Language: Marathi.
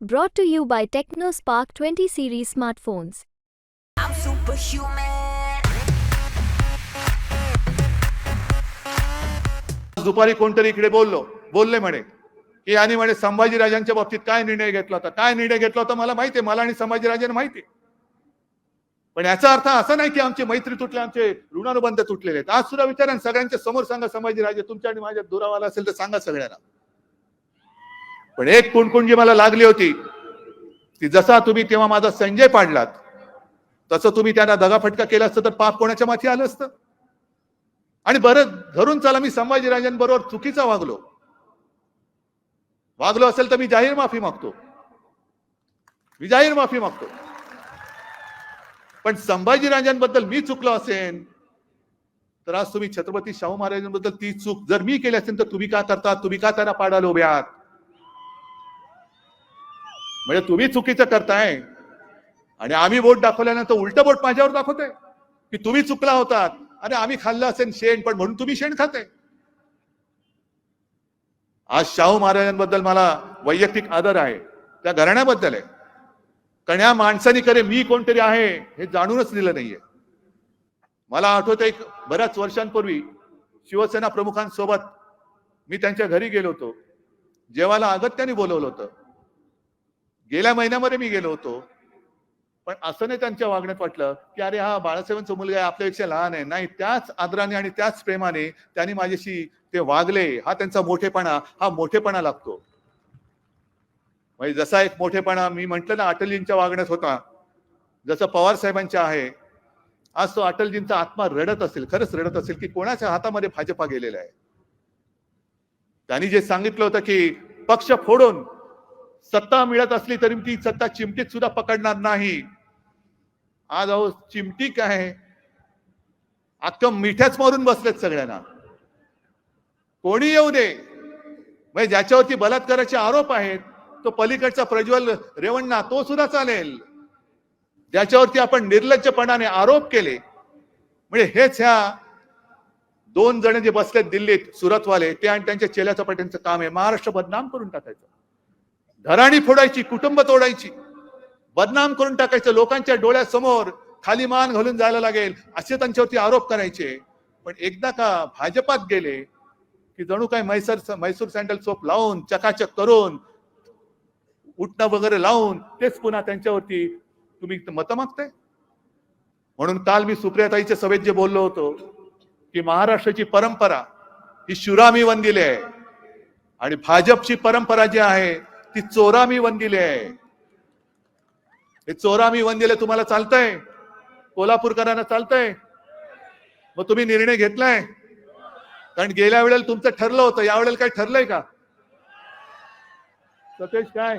Brought to you by TechnoSpark 20 series smartphones. I'm superhuman. दुपारी कोणतरी इकडे बोललो बोलले म्हणे की आणि म्हणे संभाजीराजांच्या बाबतीत काय निर्णय घेतला होता काय निर्णय घेतला होता मला माहिती आहे मला आणि संभाजीराजांना माहिती आहे पण याचा अर्थ असा नाही की आमची मैत्री तुटले आमचे ऋणानुबंध तुटलेले आहेत आज सुद्धा विचारा सगळ्यांच्या समोर सांगा संभाजीराजे तुमच्या आणि माझ्या दुरावाला असेल तर सांगा सगळ्यांना पण एक कुणकुण जी मला लागली होती ती जसा तुम्ही तेव्हा माझा संजय पाडलात तसं तुम्ही त्यांना दगाफटका केला असतं तर पाप कोणाच्या माथी आलं असतं? आणि बरं धरून चला मी संभाजीराजांबरोबर चुकीचा वागलो. वागलो असेल तर मी जाहीर माफी मागतो. मी जाहीर माफी मागतो. पण संभाजीराजांबद्दल मी चुकलो असेल तर आज तुम्ही छत्रपती शाहू महाराजांबद्दल ती चूक जर मी केली असेल तर तुम्ही का करता? तुम्ही का त्यांना पाडायला उभ्यात म्हणजे तुम्ही चुकीचं करताय. आणि आम्ही बोट दाखवल्यानंतर उलट बोट माझ्यावर दाखवते की तुम्ही चुकला होतात. अरे आम्ही खाल्लं असेल शेण पण म्हणून तुम्ही शेण खाते आज शाहू महाराजांबद्दल मला वैयक्तिक आदर आहे. त्या घराण्याबद्दल आहे. कारण या माणसाने करे मी कोणतरी आहे हे जाणूनच दिलं नाहीये. मला आठवत एक बऱ्याच वर्षांपूर्वी शिवसेना प्रमुखांसोबत मी त्यांच्या घरी गेलो होतो. जेवायला अगत्याने बोलवलं होतं. गेल्या महिन्यामध्ये मी गेलो होतो. पण असं नाही त्यांच्या वागण्यात वाटलं की अरे हा बाळासाहेबांचा मुलगा आहे आपल्यापेक्षा लहान आहे. नाही त्याच आदराने आणि त्याच प्रेमाने त्यांनी माझ्याशी ते वागले. हा त्यांचा मोठेपणा हा मोठेपणा लागतो. म्हणजे जसा एक मोठेपणा मी म्हंटल ना अटलजींच्या वागण्यात होता. जसं पवार साहेबांच्या आहे आज तो अटलजींचा आत्मा रडत असेल खरंच रडत असेल की कोणाच्या हातामध्ये भाजपा गेलेला आहे? त्यांनी जे सांगितलं होतं की पक्ष फोडून सत्ता मिळत असली तरी ती सत्ता चिमटीत सुद्धा पकडणार नाही. आज अहो चिमटी काय? अख्खं मिठ्याच मारून बसलेत सगळ्यांना. कोणी येऊ दे? म्हणजे ज्याच्यावरती बलात्काराचे आरोप आहेत तो पलीकडचा प्रज्वल रेवण्णा तो सुद्धा चालेल. ज्याच्यावरती आपण निर्लज्जपणाने आरोप केले म्हणजे हेच ह्या दोन जण जे बसलेत दिल्लीत सुरतवाले ते आणि त्यांच्या चेल्या चपाट्यांचं काम आहे. महाराष्ट्र बदनाम करून टाकायचं. घराणी फोडायची कुटुंब तोडायची बदनाम करून टाकायचं लोकांच्या डोळ्यासमोर खाली मान घालून जायला लागेल असे त्यांच्यावरती आरोप करायचे. पण एकदा का भाजपात गेले की जणू काय मैसूर मैसूर सँडल सोप लावून चकाचक करून उठणं वगैरे लावून तेच पुन्हा त्यांच्यावरती तुम्ही मतं मागताय? म्हणून काल मी सुप्रियाताईच्या सभेत जे बोललो होतो की महाराष्ट्राची परंपरा ही शुरामी वंदिली आहे. आणि भाजपची परंपरा जी आहे ती चोरा मी वंदिली आहे. हे चोरामी वंदिले तुम्हाला चालतंय. कोल्हापूरकरांना चालतंय. मग तुम्ही निर्णय घेतलाय? कारण गेल्या वेळेला तुमचं ठरलं होतं. या वेळेला काय ठरलंय का? सतेज काय?